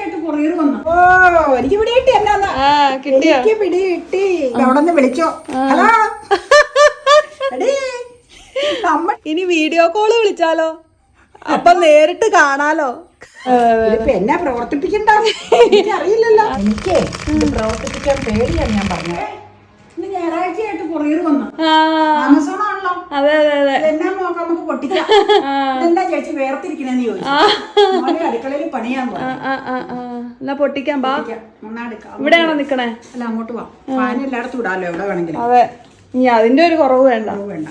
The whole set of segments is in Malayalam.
ആയിട്ട് കൊറിയർ വന്നു. ഓ എനിക്ക് പിടി കിട്ടി എനിക്ക് പിടി കിട്ടി. അവിടെ നിന്ന് വിളിച്ചോ. ഹലോ? നമ്മ ഇനി വീഡിയോ കോൾ വിളിച്ചാലോ? അപ്പൊ നേരിട്ട് കാണാലോ? എന്നെ പ്രവർത്തിപ്പിക്കണ്ട? എനിക്കറിയില്ലല്ലോ. എനിക്ക് പ്രവർത്തിപ്പിക്കാൻ പേടിയാണ് ഞാൻ പറഞ്ഞത്. ഞായറാഴ്ചയായിട്ട് കൊറിയർ വന്നു. ആമസോൺ ആണല്ലോ അതെ അതെ അതെ. എന്നാ നോക്കാം നമുക്ക് പൊട്ടിക്കാം. എന്താ ചേച്ചി വേർതിരിക്കണെന്ന് ചോദിച്ചു. അടുക്കളയിൽ ആ. എന്നാ പൊട്ടിക്കാൻ ബാ. ഇവിടെയാണോ നിക്കണേ? അല്ല അങ്ങോട്ട് പോവാം ഫാൻ എല്ലായിടത്തും ഇടാലോ എവിടെ വേണമെങ്കിലും. അതെ. ഇനി അതിന്റെ ഒരു കുറവ് വേണ്ട. വേണ്ട.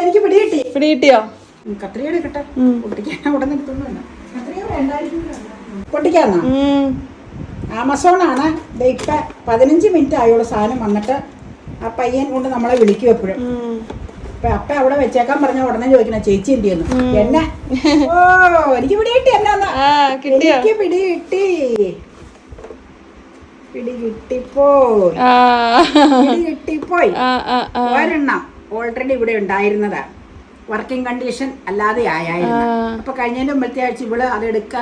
എനിക്ക് പിടികിട്ടി. പിടികിട്ടിയോ പിടി കിട്ടിയോ? കത്രിക എടുക്കട്ടെ. പൊട്ടിക്കാൻ അവിടെ നിർത്തുന്നില്ല കത്രിക വേണ്ടായിരിക്കും. പൊട്ടിക്കാന്നാ? ദേ ഇപ്പൊ പതിനഞ്ച് മിനിറ്റ് ആയുള്ള സാധനം വന്നിട്ട് ആ പയ്യൻ കൊണ്ട് നമ്മളെ വിളിക്കും എപ്പോഴും. അപ്പൊ അപ്പ അവിടെ വെച്ചേക്കാൻ പറഞ്ഞ ഉടനെ ചോദിക്കണ ചേച്ചി എന്ത് ചെയ്യുന്നു? എന്നെ. ഓ എനിക്ക് പിടി കിട്ടി എന്നാ ആ കിട്ടിയോ? എനിക്ക് പിടി കിട്ടി. പിടി കിട്ടിപ്പോയി. പിടി കിട്ടിപ്പോയി. ഒരെണ്ണം ഓൾറെഡി ഇവിടെ ഉണ്ടായിരുന്നതാ. വർക്കിംഗ് കണ്ടീഷൻ അല്ലാതെ ആയായിരുന്നു അപ്പൊ കഴിഞ്ഞതിന്റെ മുമ്പത്തെ ആഴ്ച ഇവൾ അതെടുക്ക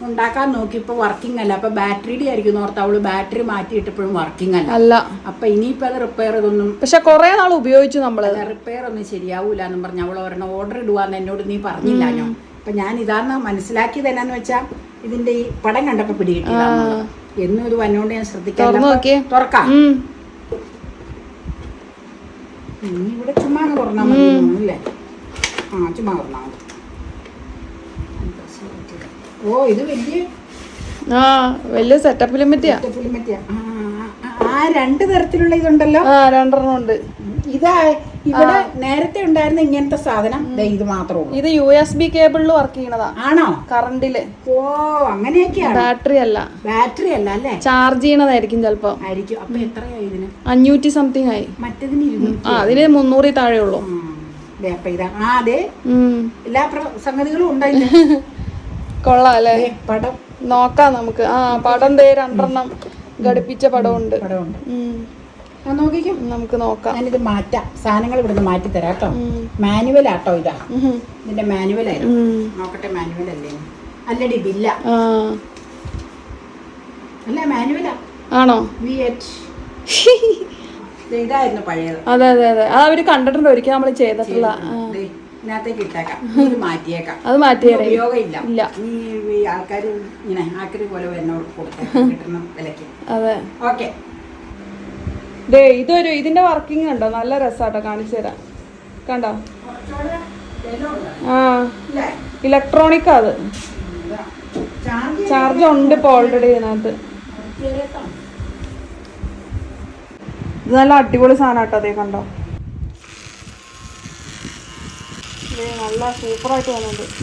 ഉണ്ടാക്കാൻ നോക്കി ഇപ്പൊ വർക്കിംഗ് അല്ല. അപ്പൊ ബാറ്ററിയുടെ ആയിരിക്കും ഓർത്ത് അവൾ ബാറ്ററി മാറ്റിയിട്ടപ്പോഴും വർക്കിംഗ് അല്ല. അല്ല. അപ്പൊ ഇനിയിപ്പോ അത് റിപ്പയർ ഇതൊന്നും പക്ഷെ കുറേ നാൾ ഉപയോഗിച്ചു നമ്മൾ റിപ്പയർ ഒന്നും ശരിയാവൂല എന്ന് പറഞ്ഞ അവൾ ഒരെണ്ണം ഓർഡർ ഇടുവാന്ന് എന്നോട് നീ പറഞ്ഞില്ല ഞാൻ. അപ്പൊ ഞാൻ ഇതാന്ന് മനസ്സിലാക്കിയത് എന്നാന്ന് വെച്ചാ ഇതിന്റെ ഈ പടം കണ്ടപ്പോ പിടികിട്ടിയതാന്നുള്ളത് എന്നും ഇത് വന്നോണ്ട് ഞാൻ നോക്കിയേ. തുറക്കാം. ഇവിടെ ചുമ്മാ തുറന്നാ മതി അല്ലേ? ആ ചുമ്മാ തുറന്നാ മതി ഓ ഇത് വലിയ ആ വലിയ സെറ്റപ്പിലും പറ്റിയാ. ആ രണ്ട് തരത്തിലുള്ള ഇതുണ്ടല്ലോ? ആ രണ്ടെണ്ണം ഉണ്ട്. ഇതാ ഇവിടെ നേരത്തെ ഉണ്ടായിരുന്ന ഇങ്ങനത്തെ സാധനം. ഇത് മാത്രമേ ഇത് യു എസ് ബി കേബിളിൽ വർക്ക് ചെയ്യണതാ. ആണോ? കറണ്ടിൽ. ഓ അങ്ങനെയൊക്കെയാണ്. ബാറ്ററി അല്ല. ബാറ്ററി അല്ല അല്ലേ? ചാർജ് ചെയ്യണതായിരിക്കും ചിലപ്പോ. ആയിരിക്കും. അപ്പൊ എത്രയായി ഇതിന്? അഞ്ഞൂറ്റി സംതിങ് ആയി. മറ്റേതിന് ആ അതിന് മുന്നൂറിൽ താഴെ ഉള്ളൂ അതെ എല്ലാ സംഗതികളും ഉണ്ടായില്ല? കൊള്ളാം അല്ലേ പടം നോക്കാം നമുക്ക്. ആ പടം ദേ രണ്ടെണ്ണം ഘടിപ്പിച്ച പടമുണ്ട്. പടമുണ്ട്. നോക്കിക്കോ. നമുക്ക് നോക്കാം. ഞാനിത് മാറ്റാം. സാധനങ്ങൾ ഇവിടുന്ന് മാറ്റി തരാം കേട്ടോ. മാനുവൽ ആട്ടോ ഇതാ. ഇതിന്റെ മാനുവൽ ആയിരുന്നു. നോക്കട്ടെ മാനുവൽ അല്ലേ? അല്ലടി ബില്ല അല്ല മാനുവലാ. ആണോ? വി എച്ച് ഇതായിരുന്നു പഴയത്. അതെ അതെ അതെ. അത് അവർ കണ്ടിട്ടുണ്ട്. ഒരിക്കലും നമ്മൾ ചെയ്തിട്ടുള്ള ഇതിനകത്തേക്ക് ഇട്ടേക്കാം. ഇത് മാറ്റിയേക്കാം. അത് മാറ്റിയേരെ. ഉപയോഗമില്ല. ഇല്ല. ഈ ആൾക്കാർ ഇങ്ങനെ ആക്രി പോലെ എന്നോട് കൊടുത്തേക്കാം. അതെ. ഓക്കെ. ഇതൊരു ഇതിന്റെ വർക്കിംഗ് ഉണ്ടോ നല്ല രസാട്ടോ കാണിച്ചു തരാം കണ്ടോ? ആ. ഇലക്ട്രോണിക് അത്. ചാർജ് ചാർജ് ഉണ്ട് ഇപ്പൊ ഓൾറെഡി ഇതിനകത്ത്. ഇത് നല്ല അടിപൊളി സാധനം കേട്ടോ അതേ കണ്ടോ? ദേ നല്ല സൂപ്പറായിട്ട് വന്നിട്ടുണ്ട്.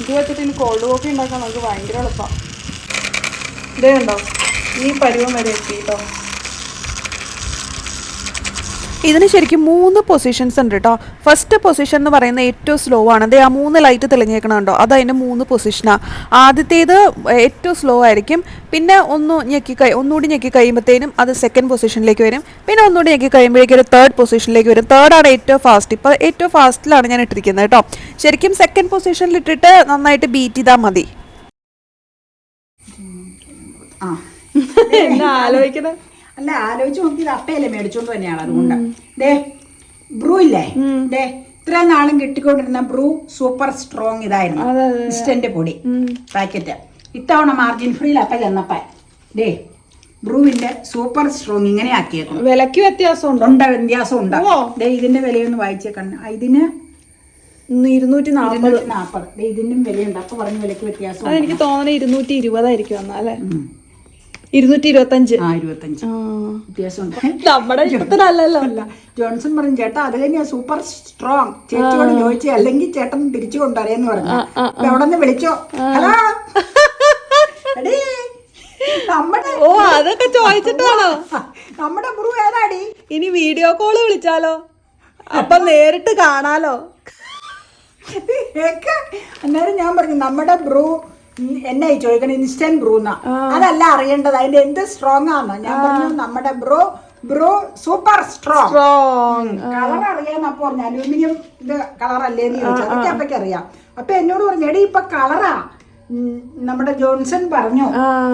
ഇത് വെച്ചിട്ട് ഇനി കോൾഡ് കോഫി ഉണ്ടാക്കാൻ നമുക്ക് ഭയങ്കര എളുപ്പമാണ് ഇതേ ഉണ്ടോ? ഈ പരുവം വരെ എത്തി കേട്ടോ ഇതിന് ശരിക്കും മൂന്ന് പൊസിഷൻസ് ഉണ്ട് കേട്ടോ ഫസ്റ്റ് പൊസിഷൻ എന്ന് പറയുന്നത് ഏറ്റവും സ്ലോ ആണ്. അതെ ആ മൂന്ന് ലൈറ്റ് തെളിഞ്ഞേക്കണുണ്ടോ അത് അതിന്റെ മൂന്ന് പൊസിഷനാണ് ആദ്യത്തേത് ഏറ്റവും സ്ലോ ആയിരിക്കും. പിന്നെ ഒന്ന് ഞെക്കി കഴി ഒന്നുകൂടി ഞെക്കി കഴിയുമ്പോഴത്തേനും അത് സെക്കൻഡ് പൊസിഷനിലേക്ക് വരും. പിന്നെ ഒന്നുകൂടി ഞെക്കി കഴിയുമ്പോഴേക്കും ഒരു തേർഡ് പൊസിഷനിലേക്ക് വരും. തേർഡാണ് ഏറ്റവും ഫാസ്റ്റ് ഇപ്പോൾ ഏറ്റവും ഫാസ്റ്റിലാണ് ഞാൻ ഇട്ടിരിക്കുന്നത് കേട്ടോ ശരിക്കും സെക്കൻഡ് പൊസിഷനിൽ ഇട്ടിട്ട് നന്നായിട്ട് ബീറ്റ് ചെയ്താൽ മതി. ആ. എന്താ ആലോചിക്കുന്നത്? അല്ല ആലോചിച്ച് നോക്കി ഇത് അപ്പയല്ലേ മേടിച്ചോണ്ട് തന്നെയാണ് അതുകൊണ്ട്. ദേ ബ്രൂ ഇല്ലേ? ദേ ഇത്ര നാളും കിട്ടിക്കൊണ്ടിരുന്ന ബ്രൂ സൂപ്പർ സ്ട്രോങ് ഇതായിരുന്നു. ഇൻസ്റ്റന്റ് പൊടി. പാക്കറ്റ്. ഇത്തവണ മാർജിൻ ഫ്രീ അപ്പ ചെന്നപ്പ ഡേ ബ്രൂവിന്റെ സൂപ്പർ സ്ട്രോങ് ഇങ്ങനെ ആക്കിയേക്കും വിലക്ക് വ്യത്യാസമുണ്ടോ? ഉണ്ട്? വ്യത്യാസം ഉണ്ട് ഡേ ഇതിന്റെ വിലയൊന്ന് വായിച്ചേക്കണം ഇതിന് ഇരുന്നൂറ്റി നാൽപ്പത് നാൽപ്പത് ഇതിനും വിലയുണ്ട്. അപ്പൊ പറഞ്ഞ വിലക്ക് വ്യത്യാസം. അതെനിക്ക് തോന്നുന്നത് ഇരുന്നൂറ്റി ഇരുപതായിരിക്കും എന്നാ അല്ലേ ഇരുന്നൂറ്റി ഇരുപത്തഞ്ച്. ആ. ഇരുപത്തഞ്ച്. വ്യത്യാസമുണ്ട്. നമ്മുടെ ഇഷ്ടത്തിനല്ലല്ലോ അല്ല ജോൺസൺ പറഞ്ഞു ചേട്ടാ അത് കഴിഞ്ഞാൽ സൂപ്പർ സ്ട്രോങ് ചേച്ചിയോട് ചോദിച്ചു അല്ലെങ്കിൽ ചേട്ടൻ തിരിച്ചു കൊണ്ടുവരേന്ന് പറഞ്ഞു. അവിടെ നിന്ന് വിളിച്ചോ? ഹലോ? ഓ അതൊക്കെ ചോദിച്ചിട്ടാണോ? നമ്മുടെ ബ്രൂ ഏതാടി? ഇനി വീഡിയോ കോൾ വിളിച്ചാലോ? അപ്പൊ നേരിട്ട് കാണാലോ. അന്നേരം ഞാൻ പറഞ്ഞു നമ്മുടെ ബ്രൂ എന്നെ ചോദിക്കണം? ഇൻസ്റ്റന്റ് ബ്രൂന്ന അതല്ല അറിയേണ്ടത്. അതിന്റെ എന്ത് സ്ട്രോങ് ആണ് ഞാൻ പറഞ്ഞു നമ്മുടെ Bru Bru super strong strong colour അറിയാന്ന് അപ്പൊ പറഞ്ഞു. അലൂമിനിയം ഇത് എന്ന് ചോദിച്ചു. അതൊക്കെ അപ്പൊക്കെ അറിയാം. അപ്പൊ എന്നോട് പറഞ്ഞു എടി ഇപ്പൊ കളറാ നമ്മുടെ ജോൺസൺ പറഞ്ഞു.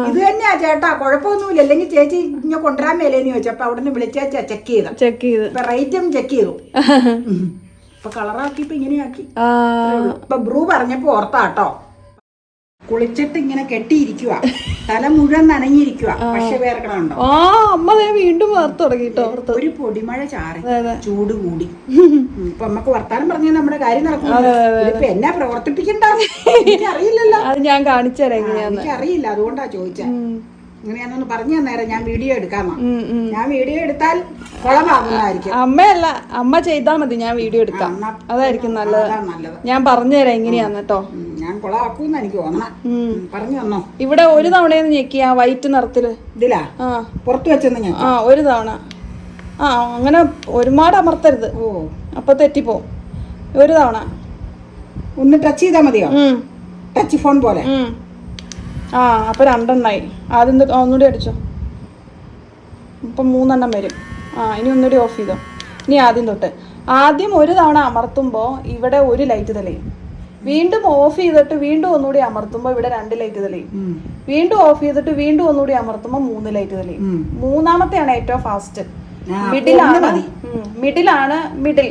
ഇത് തന്നെയാ ചേട്ടാ കുഴപ്പമൊന്നുമില്ല. അല്ലെങ്കിൽ ചേച്ചി ഇങ്ങനെ കൊണ്ടുവരാൻ മേലേന്ന് ചോദിച്ചു. അപ്പൊ അവിടെ നിന്ന് വിളിച്ചാ ചെക്ക് ചെയ്ത. ചെക്ക് ചെയ്ത്. ഇപ്പൊ റേറ്റും ചെക്ക് ചെയ്തു. ഇപ്പൊ കളറാക്കി ഇപ്പൊ ഇങ്ങനെയാക്കി. ഇപ്പൊ ബ്രൂ പറഞ്ഞപ്പോ ഓർത്താട്ടോ. കുളിച്ചിട്ട് ഇങ്ങനെ കെട്ടിയിരിക്കുക തല മുഴുവൻ നനഞ്ഞിരിക്കുക പക്ഷെ വേർക്കണുണ്ടോ ആ അമ്മ വീണ്ടും വറുത്ത് തുടങ്ങി കേട്ടോ ഒരു പൊടിമഴ ചാറി. ചൂട് കൂടി. ഇപ്പൊ നമുക്ക് വർത്താനം പറഞ്ഞ നമ്മുടെ കാര്യം നടക്കും ഇപ്പൊ എന്നാ പ്രവർത്തിപ്പിക്കണ്ട അറിയില്ലല്ലോ അത് ഞാൻ കാണിച്ചു തരാം എനിക്കറിയില്ല. അതുകൊണ്ടാ ചോദിച്ചേ. പറഞ്ഞു തന്നേരം. ഞാൻ വീഡിയോ. ഞാൻ വീഡിയോ എടുത്താൽ കുളമാകുന്നതായിരിക്കും. അമ്മയല്ല അമ്മ ചെയ്താ മതി ഞാൻ വീഡിയോ എടുക്കാം. അതായിരിക്കും നല്ലത്. ഞാൻ നല്ലത്. ഞാൻ പറഞ്ഞുതരാം എങ്ങനെയാന്ന് കേട്ടോ. ഞാൻ കുളമാക്കൂന്ന് എനിക്ക് തോന്നണം ഉം. ഉം, പറഞ്ഞു തന്നോ? ഇവിടെ ഒരു തവണയെന്ന് ഞെക്കി ആ വൈറ്റ് നിറത്തിൽ. ഇതിലാ? ആ. പുറത്ത് വെച്ചെന്ന് ഞാൻ ആ ഒരു തവണ. ആ അങ്ങനെ ഒരുപാട് അമർത്തരുത്. ഓ. അപ്പൊ തെറ്റിപ്പോ. ഒരു തവണ. ഒന്ന് ടച്ച് ചെയ്താ മതിയോ? ടച്ച് ഫോൺ പോലെ. ആ അപ്പോൾ രണ്ടെണ്ണായി. ആദ്യം ഒന്നുകൂടി അടിച്ചോ. ഇപ്പം മൂന്നെണ്ണം വരും. ആ ഇനി ഒന്നുകൂടി ഓഫ് ചെയ്തോ. ഇനി ആദ്യം തൊട്ട്. ആദ്യം ഒരു തവണ അമർത്തുമ്പോൾ ഇവിടെ ഒരു ലൈറ്റ് തെളിയും. വീണ്ടും ഓഫ് ചെയ്തിട്ട് വീണ്ടും ഒന്നുകൂടി അമർത്തുമ്പോൾ ഇവിടെ രണ്ട് ലൈറ്റ് തെളിയും. വീണ്ടും ഓഫ് ചെയ്തിട്ട് വീണ്ടും ഒന്നുകൂടി അമർത്തുമ്പോൾ മൂന്ന് ലൈറ്റ് തെളിയും. മൂന്നാമത്തെയാണ് ഏറ്റവും ഫാസ്റ്റ് മിഡിലാണ് മിഡിലാണ് മിഡിൽ.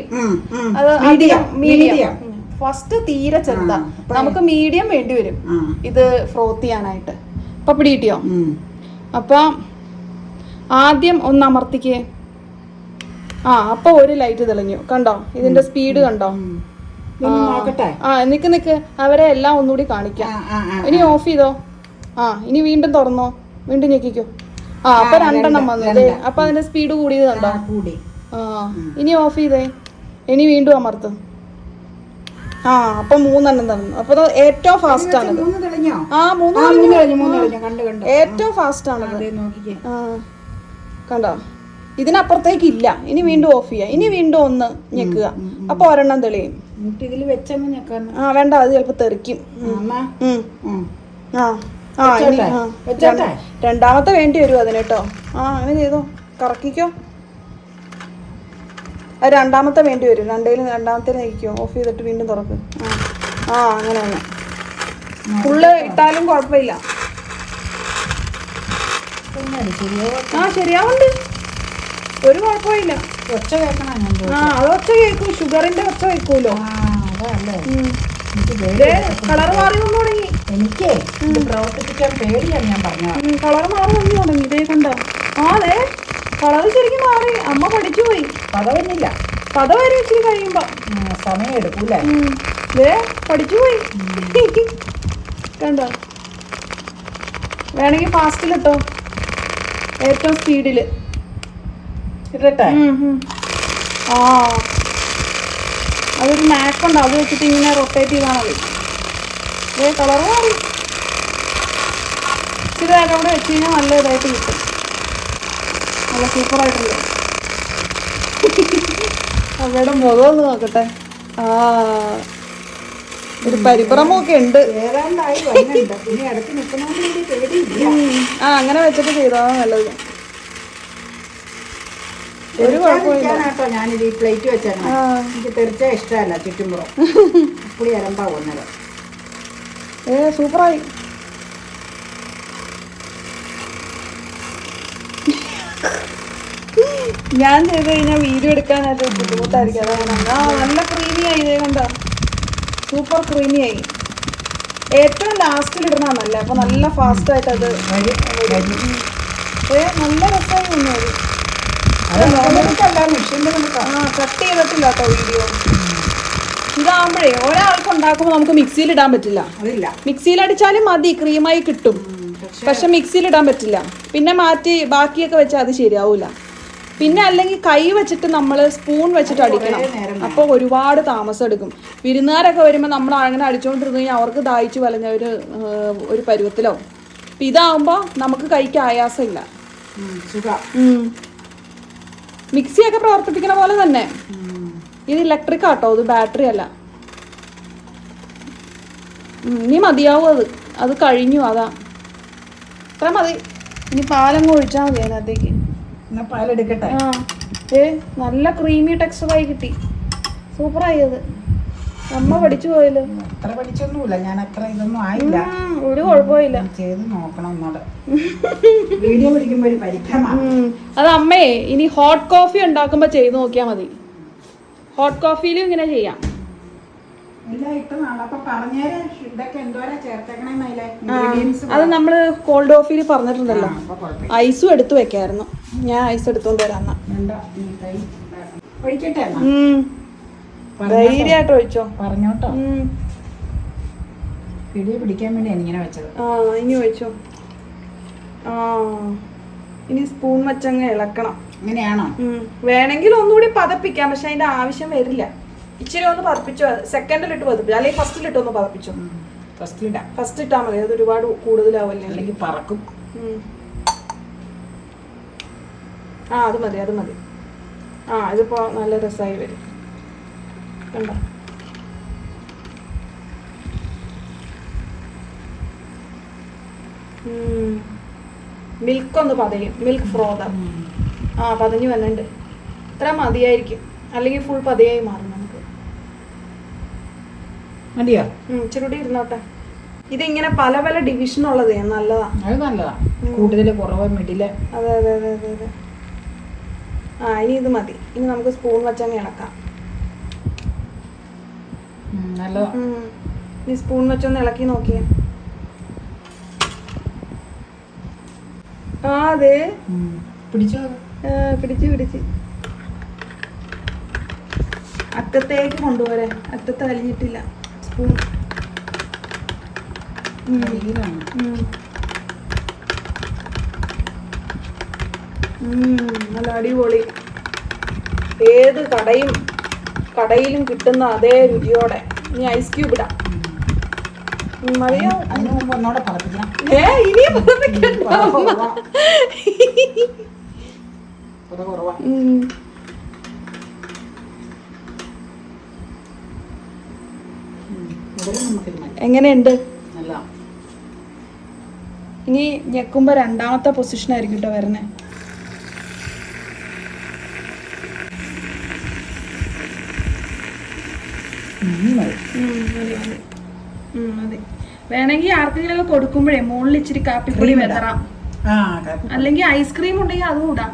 അത് മീഡിയം മീഡിയം. ഫസ്റ്റ് തീരെ ചെറുതാ നമുക്ക് മീഡിയം വേണ്ടി വരും. ഇത് ഫ്രോത്ത് ചെയ്യാനായിട്ട്. അപ്പൊ പിടികിട്ടിയോ കിട്ടിയോ? അപ്പൊ ആദ്യം ഒന്ന് അമർത്തിക്കേ. ആ അപ്പൊ ഒരു ലൈറ്റ് തെളിഞ്ഞു. കണ്ടോ? ഇതിന്റെ സ്പീഡ് കണ്ടോ? ആ. നിക്ക് നിക്ക്. അവരെ എല്ലാം ഒന്നുകൂടി കാണിക്കാം. ഇനി ഓഫ് ചെയ്തോ? ആ ഇനി വീണ്ടും തുറന്നോ? വീണ്ടും ഞെക്കിക്കോ? ആ അപ്പൊ രണ്ടെണ്ണം വന്നു. അല്ലേ അപ്പൊ അതിന്റെ സ്പീഡ് കൂടിയത് കണ്ടോ? കൂടി. ആ ഇനി ഓഫ് ചെയ്തേ. ഇനി വീണ്ടും അമർത്ത്. ആ അപ്പൊ മൂന്നെണ്ണം തന്നു. അപ്പൊ ഏറ്റവും ഫാസ്റ്റ് ആണ് ആ മൂന്ന് ഏറ്റവും ഫാസ്റ്റ് ആണ് കണ്ടോ? ഇതിനപ്പുറത്തേക്ക് ഇല്ല. ഇനി വീണ്ടും ഓഫ് ചെയ്യാം. ഇനി വീണ്ടും ഒന്ന് ഞെക്കുക. അപ്പൊ ഒരെണ്ണം തെളിയും. ആ വേണ്ട. അത് ചിലപ്പോ തെറിക്കും. ആ ആ? രണ്ടാമത്തെ വേണ്ടി വരും അതിനെട്ടോ ആ അങ്ങനെ ചെയ്തോ. കറക്കിക്കോ. അത് രണ്ടാമത്തെ വേണ്ടി വരും. രണ്ടേലും രണ്ടാമത്തെ നയിക്കോ. ഓഫ് ചെയ്തിട്ട് വീണ്ടും തുറക്ക്. ആ. അങ്ങനെ തന്നെ ഫുള്ള് ഇട്ടാലും കുഴപ്പമില്ല. ആ ശരിയാവുണ്ട്. ഒരു കുഴപ്പമില്ല. ഒച്ച കേൾക്കണം. ആ അത് ഒച്ച കേൾക്കും. ഷുഗറിന്റെ ഒച്ച എനിക്ക് കളർ മാറി വന്നു തുടങ്ങി. എനിക്കേ പ്രവർത്തിപ്പിക്കാൻ പേടിയാണ് ഞാൻ പറഞ്ഞത്. കളർ മാറി വന്നു തുടങ്ങി. ഇതേ കണ്ടോ? ആ കളർ ശരിക്കും മാറി. അമ്മ പഠിച്ചു പോയി. പതവന്നില്ല കഥ വരെ ഇച്ചിരി കഴിയുമ്പോ സമയം എടുക്കൂല പഠിച്ചു പോയി. കണ്ടോ? വേണമെങ്കിൽ ഫാസ്റ്റിലിട്ടോ ഏറ്റവും സ്പീഡിൽ ഇടട്ടെ ആ. അതൊരു നാക്കുണ്ട് അത് വെച്ചിട്ട് ഇങ്ങനെ റൊട്ടേറ്റ് ചെയ്താൽ മതി. കളർ മാറി. ഇച്ചിരി നേരം കൂടെ വെച്ച് കഴിഞ്ഞാൽ നല്ല ഇതായിട്ട് കിട്ടും. നല്ല സൂപ്പറായിട്ടുണ്ട് അവരുടെ മുഖം ഒന്ന് നോക്കട്ടെ. ആ ഒരു പരിഭ്രമൊക്കെ ഉണ്ട്. ആ അങ്ങനെ വെച്ചിട്ട് ചെയ്താൽ നല്ലത്. ഒരു കുഴപ്പമില്ല ഞാനിത് ഈ പ്ലേറ്റ് വെച്ചാണ് എനിക്ക് തെറിച്ച ഇഷ്ടമല്ല ചുറ്റുമ്പുറം പുളി ഏ സൂപ്പറായി ഞാൻ ചെയ്ത് കഴിഞ്ഞാൽ വീഡിയോ എടുക്കാനായിട്ട് ബുദ്ധിമുട്ടായിരിക്കും. അതാണ് ആ നല്ല ക്രീമി ആയി ഇതേ കണ്ട? സൂപ്പർ ക്രീമി ആയി. ഏറ്റവും ലാസ്റ്റിൽ ഇടുന്നതാണല്ലേ അപ്പൊ നല്ല ഫാസ്റ്റ് ആയിട്ട് അത് ഏ നല്ല രസമായി വന്നു അത്. അത് നോക്കല്ല നമുക്ക് ആ കട്ട് ചെയ്തിട്ടില്ല കേട്ടോ വീഡിയോ ഇതാകുമ്പോഴേ ഒരാൾക്ക് ഉണ്ടാക്കുമ്പോൾ നമുക്ക് മിക്സിയിൽ ഇടാൻ പറ്റില്ല. മിക്സിയിൽ അടിച്ചാലും മതി ക്രീമായി കിട്ടും. പക്ഷെ മിക്സിയിൽ ഇടാൻ പറ്റില്ല. പിന്നെ മാറ്റി ബാക്കിയൊക്കെ വെച്ചാൽ അത് ശരിയാവൂല. പിന്നെ അല്ലെങ്കിൽ കൈ വെച്ചിട്ട് നമ്മൾ സ്പൂൺ വെച്ചിട്ട് അടിക്കണം. അപ്പോൾ ഒരുപാട് താമസം എടുക്കും. വിരുന്നുകാരൊക്കെ വരുമ്പോൾ നമ്മൾ അങ്ങനെ അടിച്ചുകൊണ്ടിരുന്നു കഴിഞ്ഞാൽ അവർക്ക് ദാഹിച്ച് വലഞ്ഞ ഒരു ഒരു പരുവത്തിലോ. അപ്പം ഇതാവുമ്പോൾ നമുക്ക് കൈക്ക് ആയാസമില്ല. മിക്സിയൊക്കെ പ്രവർത്തിപ്പിക്കുന്ന പോലെ തന്നെ. ഇത് ഇലക്ട്രിക് ആട്ടോ ഇത് ബാറ്ററി അല്ല. ഇനി മതിയാവും അത്. അത് കഴിഞ്ഞു അതാ. ഇത്ര മതി. ഇനി പാലങ്ങ് ഒഴിച്ചാൽ മതി അതിനകത്തേക്ക്. പാലെടുക്കട്ടെ? ആ. ഏ നല്ല ക്രീമി ടെക്സ്ചറായി കിട്ടി. സൂപ്പറായി അത്. അമ്മ പഠിച്ചു പോയല്ലോ. അത്ര പഠിച്ചൊന്നുമില്ല. ഞാൻ അത്ര ഇതൊന്നും ആയില്ല. ഒരു കുഴപ്പമില്ല ചെയ്ത് നോക്കണം എന്നോട് വീഡിയോ പിടിക്കുമ്പോ ഒരു പരിഭ്രമാണ് അത് അമ്മേ ഇനി ഹോട്ട് കോഫി ഉണ്ടാക്കുമ്പോ ചെയ്ത് നോക്കിയാ മതി. ഹോട്ട് കോഫിയിലും ഇങ്ങനെ ചെയ്യാം. അത് നമ്മൾ കോൾഡ് ഓഫിൽ പറഞ്ഞിട്ടുണ്ടല്ലോ. ഐസും എടുത്തു വെക്കായിരുന്നു. ഞാൻ ഐസ് എടുത്തോണ്ട് വരാന്ന? ധൈര്യമായിട്ട് ഒഴിച്ചോ. പറഞ്ഞോട്ടോ. പിടിക്കാൻ വേണ്ടിയാണ് ഇങ്ങനെ വെച്ചത്. ആ ഇനി ഒഴിച്ചോ. ആ ഇനി സ്പൂൺ വെച്ചങ്ങ് ഇളക്കണം. ഇങ്ങനെയാണോ. വേണമെങ്കിൽ ഒന്നുകൂടി പതപ്പിക്കാം പക്ഷെ അതിന്റെ ആവശ്യം വരില്ല. ഇച്ചിരി ഒന്ന് പതപ്പിച്ചോ? സെക്കൻഡിലിട്ട് പതിപ്പിച്ചു? അല്ലെങ്കിൽ ഫസ്റ്റിലിട്ട് ഒന്ന് പതപ്പിച്ചോ? ഫസ്റ്റ് ഇടാം. ഫസ്റ്റ് ഇട്ടാൽ മതി. അത് ഒരുപാട് കൂടുതലാവല്ലേ? അല്ലെങ്കിൽ പറക്കും. ആ അത് മതി അത് മതി. ആ ഇതിപ്പോ നല്ല രസമായി വരും. കണ്ടോ? മിൽക്ക് ഒന്ന് പതയും. മിൽക്ക് ഫ്രോത ആ പതഞ്ഞു വന്നിട്ടുണ്ട്. ഇത്ര മതിയായിരിക്കും. അല്ലെങ്കിൽ ഫുൾ പതിയായി മാറുന്നു മതിയോ? ഇച്ചിരി ഇരുന്നോട്ടെ. ഇതിങ്ങനെ പല പല ഡിവിഷൻ ഉള്ളതേ നല്ലതാ. അത് നല്ലതാ. കൂടുതൽ കുറവ് മിഡിൽ അതെ അതെ അതെ അതെ അതെ. ആ ഇനി ഇത് മതി. ഇനി നമുക്ക് സ്പൂൺ വെച്ചങ്ങ് ഇളക്കാം. നല്ലതാ. ഇനി സ്പൂൺ വെച്ചൊന്ന് ഇളക്കി നോക്കിയേ. ആ അതെ. പിടിച്ചു? പിടിച്ച് പിടിച്ച്. അറ്റത്തേക്ക് കൊണ്ടുപോരെ അറ്റത്ത് അലിഞ്ഞിട്ടില്ല. നല്ല അടിപൊളി. ഏത് കടയും കടയിലും കിട്ടുന്ന അതേ രുചിയോടെ നീ ഐസ് ക്യൂബ് ഇടാം. മതിയോ? അതിന് മുമ്പ് ഒന്നോടെ പറപ്പിക്കണം ഏ ഇനിയും. കുറവ് കുറവാ. കുറവ് കുറവാ ഉം. ഉം. മുതൽ നമുക്കിത് മതി എങ്ങനെയുണ്ട്? ഇനി ഞെക്കുമ്പോ രണ്ടാമത്തെ പൊസിഷൻ ആയിരിക്കും കേട്ടോ വരണേ. വേണമെങ്കിൽ ആർക്കെങ്കിലും ഒക്കെ കൊടുക്കുമ്പോഴേ മുകളിൽ ഇച്ചിരി കാപ്പി Cream ഇടാം. ആ കാപ്പി അല്ലെങ്കിൽ ഐസ്ക്രീം ഉണ്ടെങ്കിൽ അതും ഇടാം.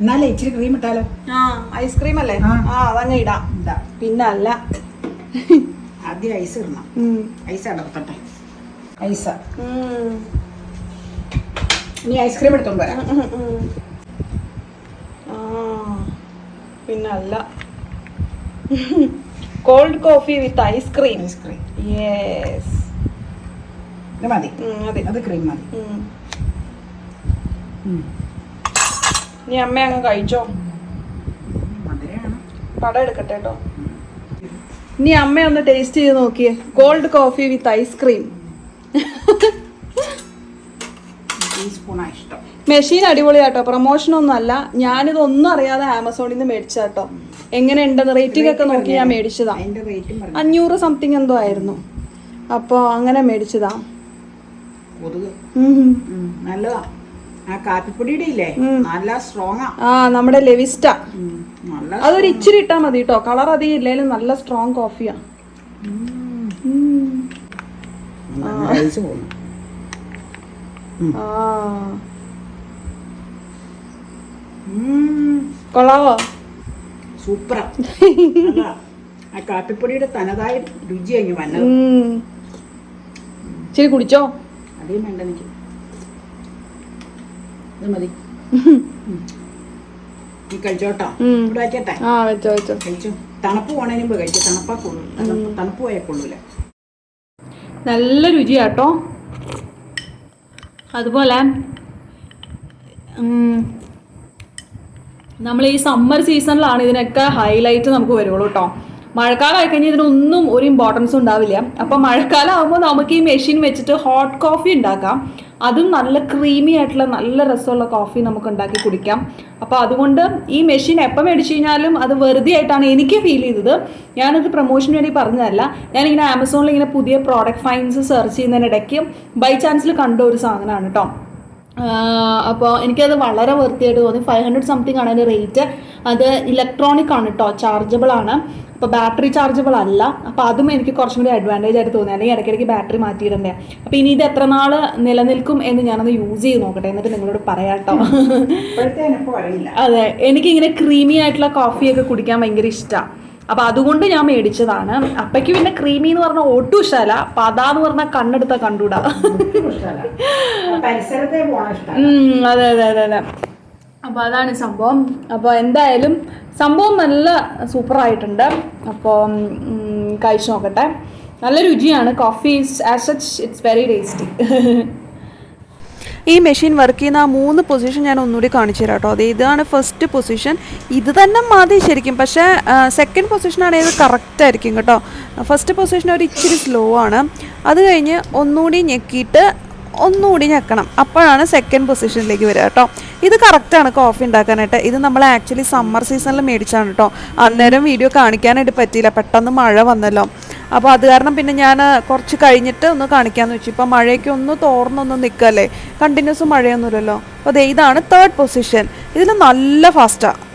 എന്നാലേ ഇച്ചിരി ക്രീം ഇട്ടാലോ? ആ ഐസ്ക്രീം അല്ലേ? ആ. അതങ്ങ് ഇടാം. പിന്നെ അല്ല ആദ്യം ഐസ് ഇടണം. ഐസ് അടർത്തട്ടെ. ഐസ. ഇനി ഐസ്ക്രീം എടുത്തോണ്ട് വരാം. ഉം, ഉം. ആ പിന്നെ അല്ല cold coffee with ice cream ice cream yes ഇത് മതി. അതെ അത് ക്രീം മതി. നീ അമ്മ അങ്ങ് കഴിച്ചോ? പടം എടുക്കട്ടെ കേട്ടോ. നീ അമ്മ ഒന്ന് ടേസ്റ്റ് ചെയ്ത് നോക്കിയേ. Cold coffee with ice cream machine അടിപൊളിയാട്ടോ. Promotion ഒന്നും അല്ല. ഞാനിതൊന്നും അറിയാതെ ആമസോണിൽ നിന്ന് മേടിച്ചാട്ടോ എങ്ങനെ ഉണ്ടെന്ന് റേറ്റിംഗ് ഒക്കെ നോക്കി ഞാൻ മേടിച്ചതാ. അഞ്ഞൂറ് സംതിങ് എന്തോ ആയിരുന്നു. അപ്പോ അങ്ങനെ മേടിച്ചതാ. നല്ലതാ. കാപ്പിപ്പൊടിയുടെ ഇല്ലേ നല്ല സ്ട്രോങ് ആ. നമ്മുടെ ലെവിസ്റ്റ. അതൊരു ഇച്ചിരി ഇട്ടാ മതി കേട്ടോ കളർ അധികം ഇല്ലെങ്കിലും നല്ല സ്ട്രോങ് കോഫിയാ കൊള്ളാവോ? സൂപ്പർ. ആ കാപ്പിപ്പൊടിയുടെ തനതായ രുചി അങ്ങ് വന്നത്. ഇച്ചിരി കുടിച്ചോ? അതേ വേണ്ട എനിക്ക്. ഇത് മതി. കഴിച്ചോട്ടോ. ഇവിടെ ആ വെച്ചോ വെച്ചോ. കഴിച്ചു. തണുപ്പ് പോണതിന് മുമ്പ് കഴിച്ചു തണുപ്പാ കൊള്ളു തണുപ്പ് തണുപ്പ് പോയാൽ കൊള്ളൂല. നല്ല രുചിയാട്ടോ. അതുപോലെ നമ്മൾ ഈ സമ്മർ സീസണിലാണ് ഇതിനൊക്കെ ഹൈലൈറ്റ് നമുക്ക് വരുള്ളൂ കേട്ടോ മഴക്കാലം ആയി കഴിഞ്ഞാൽ ഇതിനൊന്നും ഒരു ഇമ്പോർട്ടൻസ് ഉണ്ടാവില്ല. അപ്പം മഴക്കാലം ആകുമ്പോൾ നമുക്ക് ഈ മെഷീൻ വെച്ചിട്ട് ഹോട്ട് കോഫി ഉണ്ടാക്കാം. അതും നല്ല ക്രീമി ആയിട്ടുള്ള നല്ല രസമുള്ള കോഫി നമുക്ക് ഉണ്ടാക്കി കുടിക്കാം. അപ്പോൾ അതുകൊണ്ട് ഈ മെഷീൻ എപ്പം മേടിച്ചു കഴിഞ്ഞാലും അത് വെറുതെ ആയിട്ടാണ് എനിക്ക് ഫീൽ ചെയ്തത്. ഞാനത് പ്രൊമോഷന് വേണ്ടി പറഞ്ഞതല്ല. ഞാനിങ്ങനെ ആമസോണിൽ ഇങ്ങനെ പുതിയ പ്രോഡക്റ്റ് ഫൈൻസ് സെർച്ച് ചെയ്യുന്നതിനിടയ്ക്ക് ബൈ ചാൻസിൽ കണ്ട ഒരു സാധനമാണ് കേട്ടോ അപ്പോൾ എനിക്കത് വളരെ വൃത്തിയായിട്ട് തോന്നി. ഫൈവ് ഹൺഡ്രഡ് സംതിങ് ആണ് അതിന്റെ റേറ്റ് അത് ഇലക്ട്രോണിക് ആണ് കേട്ടോ ചാർജബിൾ ആണ്. അപ്പോൾ ബാറ്ററി ചാർജബിൾ അല്ല. അപ്പോൾ അതും എനിക്ക് കുറച്ചും കൂടി അഡ്വാന്റേജ് ആയിട്ട് തോന്നി. അല്ലെങ്കിൽ ഇടയ്ക്കിടയ്ക്ക് ബാറ്ററി മാറ്റിയിടണ്ടേ. അപ്പോൾ ഇനി ഇത് എത്ര നാൾ നിലനിൽക്കും എന്ന് ഞാനൊന്ന് യൂസ് ചെയ്ത് നോക്കട്ടെ. എന്നിട്ട് നിങ്ങളോട് പറയാം കേട്ടോ. ഇപ്പോഴത്തെ അനുഭവം അറിയില്ല അതെ. എനിക്കിങ്ങനെ ക്രീമി ആയിട്ടുള്ള കോഫിയൊക്കെ കുടിക്കാൻ ഭയങ്കര ഇഷ്ടമാണ് അപ്പോൾ അതുകൊണ്ട് ഞാൻ മേടിച്ചതാണ്. അപ്പയ്ക്ക് പിന്നെ ക്രീമി എന്ന് പറഞ്ഞാൽ ഒട്ടും ഇഷ്ടമല്ല. പതാ എന്ന് പറഞ്ഞാൽ കണ്ണെടുത്താൽ കണ്ടുകൂടാ അതെ അതെ അതെ അതെ. അപ്പോൾ അതാണ് സംഭവം. അപ്പോൾ എന്തായാലും സംഭവം നല്ല സൂപ്പറായിട്ടുണ്ട് അപ്പോൾ കഴിച്ചു നോക്കട്ടെ. നല്ല രുചിയാണ്. Coffee as such it's very tasty ഈ മെഷീൻ വർക്ക് ചെയ്യുന്ന ആ മൂന്ന് പൊസിഷൻ ഞാൻ ഒന്നുകൂടി കാണിച്ചു തരാം കേട്ടോ. അത് ഇതാണ് ഫസ്റ്റ് പൊസിഷൻ ഇത് തന്നെ മതി ശരിക്കും. പക്ഷേ സെക്കൻഡ് പൊസിഷൻ പൊസിഷനാണ് ഇത് കറക്റ്റ് ആയിരിക്കും കേട്ടോ. ഫസ്റ്റ് പൊസിഷൻ ഒരു ഇച്ചിരി സ്ലോ ആണ്. അത് കഴിഞ്ഞ് ഒന്നുകൂടി ഞെക്കിയിട്ട് ഒന്നുകൂടി ഞെക്കണം. അപ്പോഴാണ് സെക്കൻഡ് പൊസിഷനിലേക്ക് വരിക കേട്ടോ. ഇത് കറക്റ്റാണ് കോഫി ഉണ്ടാക്കാനായിട്ട്. ഇത് നമ്മൾ ആക്ച്വലി സമ്മർ സീസണിൽ മേടിച്ചാണ് കേട്ടോ. അന്നേരം വീഡിയോ കാണിക്കാനായിട്ട് പറ്റിയില്ല. പെട്ടെന്ന് മഴ വന്നല്ലോ. അപ്പോൾ അത് കാരണം പിന്നെ ഞാൻ കുറച്ച് കഴിഞ്ഞിട്ട് ഒന്ന് കാണിക്കാമെന്ന് വെച്ചു. ഇപ്പം മഴയൊക്കെ ഒന്ന് തോർന്നൊന്നും നിൽക്കല്ലേ കണ്ടിന്യൂസ് മഴയൊന്നുമില്ലല്ലോ. അപ്പോൾ ഇതാണ് തേർഡ് പൊസിഷൻ ഇതിൽ നല്ല ഫാസ്റ്റാണ്